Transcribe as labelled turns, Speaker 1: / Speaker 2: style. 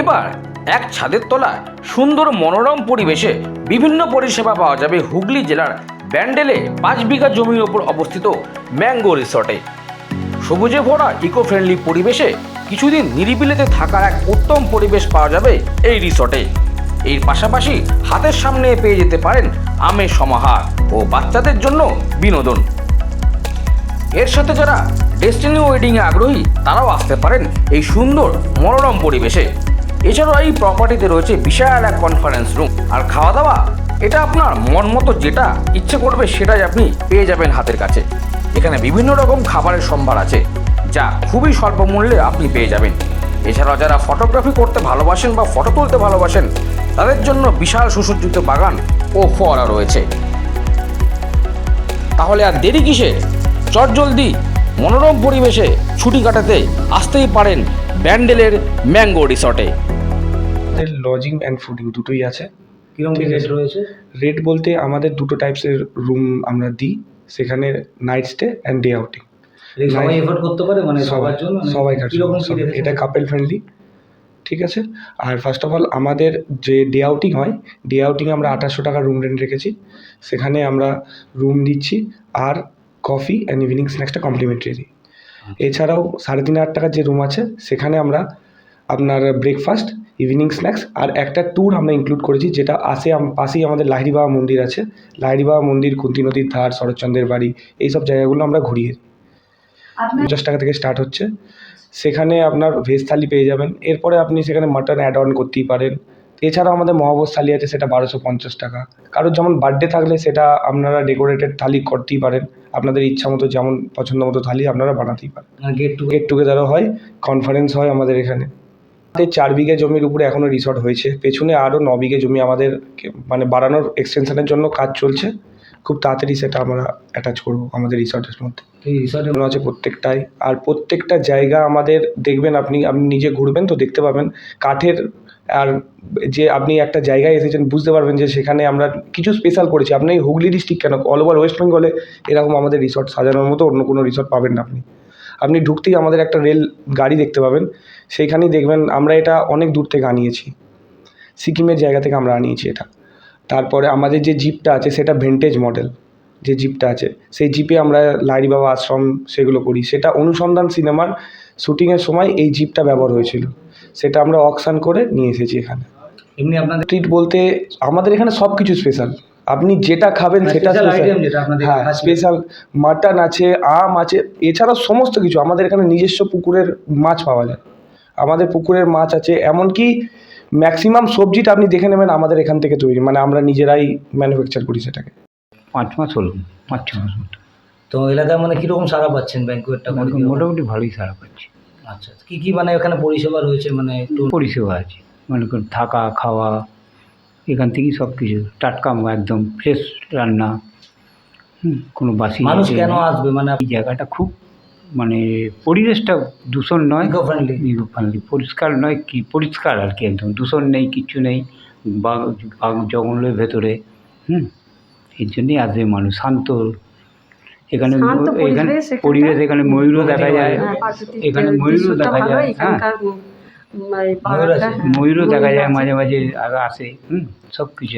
Speaker 1: এবার এক ছাদের তলায় সুন্দর মনোরম পরিবেশে বিভিন্ন পরিষেবা পাওয়া যাবে হুগলি জেলার ব্যান্ডেলে পাঁচ বিঘা জমির ওপর অবস্থিত ম্যাঙ্গো রিসর্টে। সবুজে ভরা ইকো ফ্রেন্ডলি পরিবেশে কিছুদিন নিরিবিলিতে থাকার এক উত্তম পরিবেশ পাওয়া যাবে এই রিসর্টে। এর পাশাপাশি হাতের সামনে পেয়ে যেতে পারেন আমের সমাহার ও বাচ্চাদের জন্য বিনোদন। এর সাথে যারা ডেস্টিনি ওয়েডিংয়ে আগ্রহী, তারাও আসতে পারেন এই সুন্দর মনোরম পরিবেশে। এছাড়াও এই প্রপার্টিতে রয়েছে বিশাল এক কনফারেন্স রুম আর খাওয়া দাওয়া এটা আপনার মন মতো যেটা ইচ্ছে করবে সেটাই আপনি পেয়ে যাবেন হাতের কাছে। এখানে বিভিন্ন রকম খাবারের সম্ভার আছে, যা খুবই স্বল্প মূল্যে আপনি পেয়ে যাবেন। এছাড়াও যারা ফটোগ্রাফি করতে ভালোবাসেন বা ফটো তুলতে ভালোবাসেন, তাদের জন্য বিশাল সুসজ্জিত বাগান ও ফোয়ারা রয়েছে। তাহলে আর দেরি কিসে? চট জলদি মনোরম পরিবেশে ছুটি কাটাতে আসতেই পারেন ব্যান্ডেলের ম্যাঙ্গো রিসর্টে।
Speaker 2: আমাদের লজিং অ্যান্ড ফুডিং দুটোই আছে।
Speaker 3: কীরকম
Speaker 2: ঠিক
Speaker 3: রেট রয়েছে?
Speaker 2: রেট বলতে আমাদের দুটো টাইপসের রুম আমরা দিই সেখানে night stay and day outing
Speaker 3: সবাই এফোর্ড করতে পারে মানে সবার জন্য? মানে
Speaker 2: সবাই
Speaker 3: কি?
Speaker 2: এটা কাপেল ফ্রেন্ডলি ঠিক আছে? আর ফার্স্ট অফ অল আমাদের যে ডে আউটিং হয় ডে আউটিং আমরা আঠাশশো টাকা রুম রেন্ট রেখেছি। সেখানে আমরা রুম দিচ্ছি আর কফি অ্যান্ড ইভিনিং স্ন্যাক্সটা কমপ্লিমেন্টারি দিই। এছাড়াও সাড়ে তিন হাজার টাকার যে রুম আছে সেখানে আমরা আপনার ব্রেকফাস্ট ইভিনিং স্ন্যাক্স আর একটা ট্যুর আমরা ইনক্লুড করেছি যেটা আসে আম- পাশেই আমাদের লাহিড়ি বাবা মন্দির আছে। লাহিড়ি বাবা মন্দির কুন্তি নদীর ধার শরৎচন্দ্রের বাড়ি এইসব জায়গাগুলো আমরা ঘুরিয়ে পঞ্চাশ টাকা থেকে স্টার্ট হচ্ছে। সেখানে আপনার ভেজ থালি পেয়ে যাবেন। এরপরে আপনি সেখানে মাটন অ্যাড অন করতেই পারেন। এছাড়াও আমাদের মহাবোজ থালি আছে সেটা বারোশো পঞ্চাশ টাকা। কারোর যেমন বার্থডে থাকলে সেটা আপনারা ডেকোরেটেড থালি করতেই পারেন। আপনাদের ইচ্ছা মতো যেমন পছন্দ মতো থালি আপনারা বানাতেই পারেন।
Speaker 3: গেট টু
Speaker 2: গেট টুগেদারও হয় কনফারেন্স হয় আমাদের এখানে। আমাদের চার বিঘে জমির উপরে এখনও রিসর্ট হয়েছে। পেছনে আরও ন বিঘে জমি আমাদের মানে বাড়ানোর এক্সটেনশনের জন্য কাজ চলছে। খুব তাড়াতাড়ি সেটা আমরা অ্যাটাচ করব আমাদের রিসর্টের মধ্যে।
Speaker 3: এই রিসর্টে
Speaker 2: মনে আছে প্রত্যেকটাই। আর প্রত্যেকটা জায়গা আমাদের দেখবেন আপনি আপনি নিজে ঘুরবেন তো দেখতে পাবেন। কাঠের আর যে আপনি একটা জায়গায় এসেছেন বুঝতে পারবেন যে সেখানে আমরা কিছু স্পেশাল করেছি। আপনি হুগলি ডিস্ট্রিক্ট কেন? অল ওভার ওয়েস্ট বেঙ্গলে এরকম আমাদের রিসর্ট সাজানোর মতো অন্য কোনো রিসর্ট পাবেন না আপনি। আপনি ঢুকতেই আমাদের একটা রেল গাড়ি দেখতে পাবেন। সেইখানেই দেখবেন আমরা এটা অনেক দূর থেকে আনিয়েছি। সিকিমের জায়গা থেকে আমরা আনিয়েছি এটা। তারপরে আমাদের যে জিপটা আছে সেটা ভেন্টেজ মডেল যে জিপটা আছে সেই জিপে আমরা লাইরি বাবা আশ্রম সেগুলো করি। সেটা অনুসন্ধান সিনেমার শুটিংয়ের সময় এই জিপটা ব্যবহার হয়েছিল। সেটা আমরা অকশান করে নিয়ে এসেছি এখানে।
Speaker 3: এমনি আপনাদের
Speaker 2: ট্রিট বলতে আমাদের এখানে সব কিছু স্পেশাল আপনি যেটা খাবেন সেটা
Speaker 3: যেটা আপনাদের
Speaker 2: হ্যাঁ স্পেশাল মাটন আছে আম আছে এছাড়াও সমস্ত কিছু। আমাদের এখানে নিজস্ব পুকুরের মাছ পাওয়া যায়। আমাদের পুকুরের মাছ আছে এমনকি ম্যাক্সিমাম সবজিটা আপনি দেখে নেবেন আমাদের এখান থেকে তৈরি। মানে আমরা নিজেরাই ম্যানুফ্যাকচার করি সেটাকে।
Speaker 4: পাঁচ মাস হলো। পাঁচ ছ মাস মতো
Speaker 3: তো এলাকায় মানে কীরকম সারা পাচ্ছেন ব্যাংকুয়েটটা করে?
Speaker 4: মোটামুটি ভালোই সারা পাচ্ছি।
Speaker 3: আচ্ছা কী কী মানে এখানে পরিষেবা রয়েছে? মানে একটু
Speaker 4: পরিষেবা আছে। মনে থাকা খাওয়া এখান থেকেই সব কিছু। টাটকা একদম ফ্রেশ রান্না। হুম, কোনো বাসি
Speaker 3: মানুষ কেন আসবে? মানে
Speaker 4: এই জায়গাটা খুব মানে পরিবেশটা দূষণ নয়।
Speaker 3: ইকো ফ্রেন্ডলি
Speaker 4: ইকো ফ্রেন্ডলি পরিষ্কার নয় কি পরিষ্কার আর কি একদম। দূষণ নেই কিচ্ছু নেই। বাঘ বাঘ জঙ্গলের ভেতরে। হুম এর জন্যই আসবে মানুষ। শান্ত। এখানে এখানে
Speaker 5: পরিবেশ
Speaker 4: এখানে ময়ূরও দেখা যায়। এখানে ময়ূরও দেখা যায়। হ্যাঁ।
Speaker 3: আছে?
Speaker 5: হ্যাঁ,
Speaker 4: ময়ূরও দেখা যায় মাঝে মাঝে আর আসে হুম সব কিছু